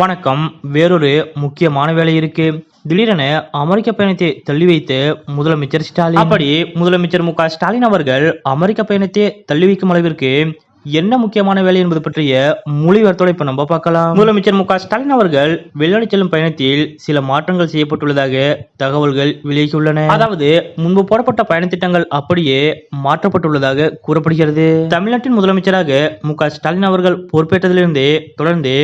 வணக்கம். வேறொரு முக்கியமான வேலை இருக்கு. திடீரென அமெரிக்க பயணத்தை தள்ளி வைத்து முதலமைச்சர் ஸ்டாலின். அப்படி முதலமைச்சர் மு ஸ்டாலின் அவர்கள் அமெரிக்க பயணத்தை தள்ளி வைக்கும் அளவிற்கு என்ன முக்கியமான வேலை என்பது பற்றிய மொழிவர்த்தோட இப்ப நம்ம பார்க்கலாம். முதலமைச்சர் மு ஸ்டாலின் அவர்கள் வெளிநாடு செல்லும் பயணத்தில் சில மாற்றங்கள் செய்யப்பட்டுள்ளதாக தகவல்கள் வெளியாகியுள்ளன. அதாவது முன்பு போடப்பட்ட பயண திட்டங்கள் அப்படியே மாற்றப்பட்டுள்ளதாக கூறப்படுகிறது. தமிழ்நாட்டின் முதலமைச்சராக மு ஸ்டாலின் அவர்கள் பொறுப்பேற்றதிலிருந்தே தொடர்ந்து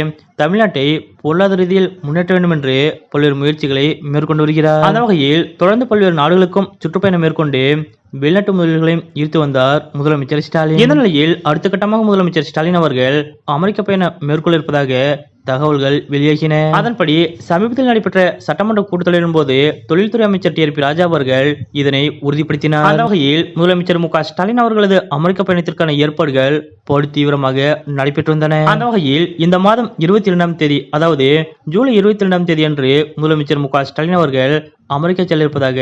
தமிழ்நாட்டை பொருளாதார ரீதியில் முன்னேற்ற வேண்டும் என்று பல்வேறு முயற்சிகளை மேற்கொண்டு வருகிறார். அந்த வகையில் தொடர்ந்து பல்வேறு நாடுகளுக்கும் சுற்றுப்பயணம் மேற்கொண்டு வெளிநாட்டு முதலீடுகளையும் ஈர்த்து வந்தார் முதலமைச்சர் ஸ்டாலின். இந்த நிலையில் அடுத்த கட்டமாக முதலமைச்சர் ஸ்டாலின் அவர்கள் அமெரிக்க பயணம் மேற்கொள்ள இருப்பதாக தகவல்கள் வெளியாகின. அதன்படி சமீபத்தில் நடைபெற்ற சட்டமன்ற கூட்டத்தொடரின் போது தொழில்துறை அமைச்சர் டி. ஆர். பி. ராஜா அவர்கள் இதனை உறுதிப்படுத்தினார். அந்த வகையில் முதலமைச்சர் மு. க. ஸ்டாலின் அவர்களது அமெரிக்க பயணத்திற்கான ஏற்பாடுகள் படு தீவிரமாக நடைபெற்று வந்தன. அந்த வகையில் இந்த மாதம் இருபத்தி இரண்டாம் தேதி அதாவது ஜூலை இருபத்தி இரண்டாம் தேதி அன்று முதலமைச்சர் மு. க. ஸ்டாலின் அவர்கள் அமெரிக்கா செல்ல இருப்பதாக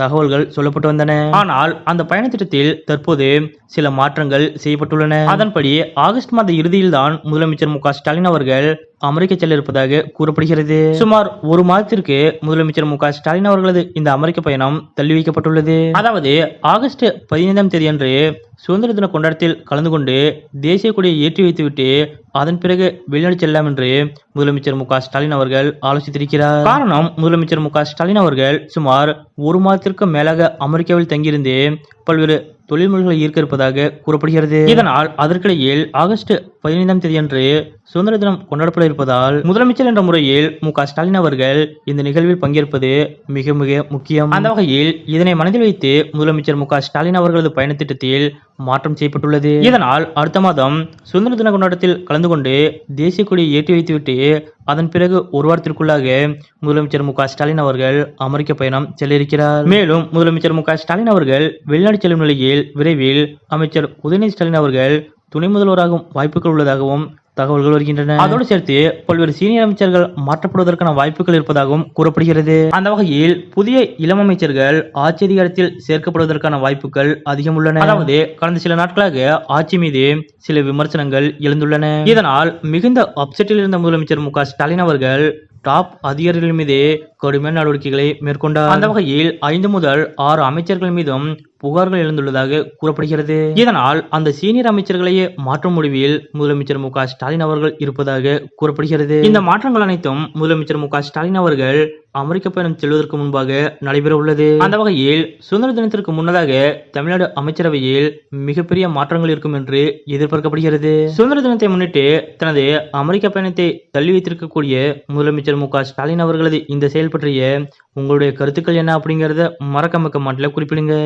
தகவல்கள் சொல்லப்பட்டு வந்தன. ஆனால் அந்த பயண திட்டத்தில் தற்போது சில மாற்றங்கள் செய்யப்பட்டுள்ளன. அதன்படி ஆகஸ்ட் மாத இறுதியில் தான் முதலமைச்சர் மு ஸ்டாலின் அவர்கள் அமெரிக்க செல்ல இருப்பதாக கூறப்படுகிறது. சுமார் ஒரு மாதத்திற்கு முதலமைச்சர் மு ஸ்டாலின் அவர்களது இந்த அமெரிக்க பயணம் தள்ளி வைக்கப்பட்டுள்ளது அதாவது ஆகஸ்ட் பதினைந்தாம் தேதி அன்று சுதந்திர தின கொண்டாட்டத்தில் கலந்து கொண்டு தேசிய கொடியை ஏற்றி வைத்துவிட்டு அதன் பிறகு வெளிநாடு செல்லலாம் என்று முதலமைச்சர் மு ஸ்டாலின் அவர்கள் ஆலோசித்திருக்கிறார். காரணம் முதலமைச்சர் மு ஸ்டாலின் அவர்கள் சுமார் ஒரு மாதத்திற்கு மேலாக அமெரிக்காவில் தங்கியிருந்து பல்வேறு தொழில்முறைகளை ஈர்க்க இருப்பதாக கூறப்படுகிறது. இதனால் அதற்கிடையில் ஆகஸ்ட் பதினைந்தாம் தேதியன்று சுதந்திர தினம் கொண்டாடப்பட இருப்பதால் முதலமைச்சர் என்ற முறையில் மு ஸ்டாலின் அவர்கள் இந்த நிகழ்வில் பங்கேற்பது மிக மிக முக்கியம். அந்த வகையில் இதனை மனதில் வைத்து முதலமைச்சர் மு ஸ்டாலின் அவர்களது பயண திட்டத்தில் மாற்றம் செய்யப்பட்டுள்ளது. இதனால் அடுத்த மாதம் சுதந்திர தின கொண்டாட்டத்தில் கலந்து கொண்டு தேசிய கொடியை ஏற்றி வைத்துவிட்டு அதன் பிறகு ஒரு வாரத்திற்குள்ளாக முதலமைச்சர் மு ஸ்டாலின் அவர்கள் அமெரிக்க பயணம் செல்லிருக்கிறார் மேலும் முதலமைச்சர் மு ஸ்டாலின் அவர்கள் வெளிநாடு செல்லும் நிலையில் விரைவில் அமைச்சர் உதயநிதி ஸ்டாலின் அவர்கள் துணை முதல்வராகும் வாய்ப்புகள் உள்ளதாகவும் தகவல்கள் வருகின்றன. அதோடு சேர்த்து பல்வேறு சீனியர் அமைச்சர்கள் மாற்றப்படுவதற்கான வாய்ப்புகள் இருப்பதாகவும் கூறப்படுகிறது. அந்த வகையில் புதிய இளம் அமைச்சர்கள் ஆட்சி அதிகாரத்தில் சேர்க்கப்படுவதற்கான வாய்ப்புகள் அதிகம் உள்ளன. அதாவது கடந்த சில நாட்களாக ஆட்சி மீது சில விமர்சனங்கள் எழுந்துள்ளன. இதனால் மிகுந்த அப்செட்டில் இருந்த முதலமைச்சர் மு க ஸ்டாலின் அவர்கள் டாப் அதிகாரிகள் மீது கடுமையான நடவடிக்கைகளை மேற்கொண்டார். அந்த வகையில் ஐந்து முதல் ஆறு அமைச்சர்கள் மீதும் புகார்கள் எழுந்துள்ளதாக கூறப்படுகிறது. இதனால் அந்த சீனியர் அமைச்சர்களையே மாற்றும் முடிவில் முதலமைச்சர் மு ஸ்டாலின் அவர்கள் இருப்பதாக கூறப்படுகிறது. இந்த மாற்றங்கள் அனைத்தும் முதலமைச்சர் மு ஸ்டாலின் அவர்கள் அமெரிக்க பயணம் செல்வதற்கு முன்பாக நடைபெற உள்ளது. அந்த வகையில் சுதந்திர தினத்திற்கு முன்னதாக தமிழ்நாடு அமைச்சரவையில் மிகப்பெரிய மாற்றங்கள் இருக்கும் என்று எதிர்பார்க்கப்படுகிறது. சுதந்திர தினத்தை முன்னிட்டு தனது அமெரிக்க பயணத்தை தள்ளி வைத்திருக்கக்கூடிய முதலமைச்சர் மு க ஸ்டாலின் அவர்களது இந்த செயல் பற்றிய உங்களுடைய கருத்துக்கள் என்ன அப்படிங்கறத மறக்க மக்க மாட்டில குறிப்பிடுங்க.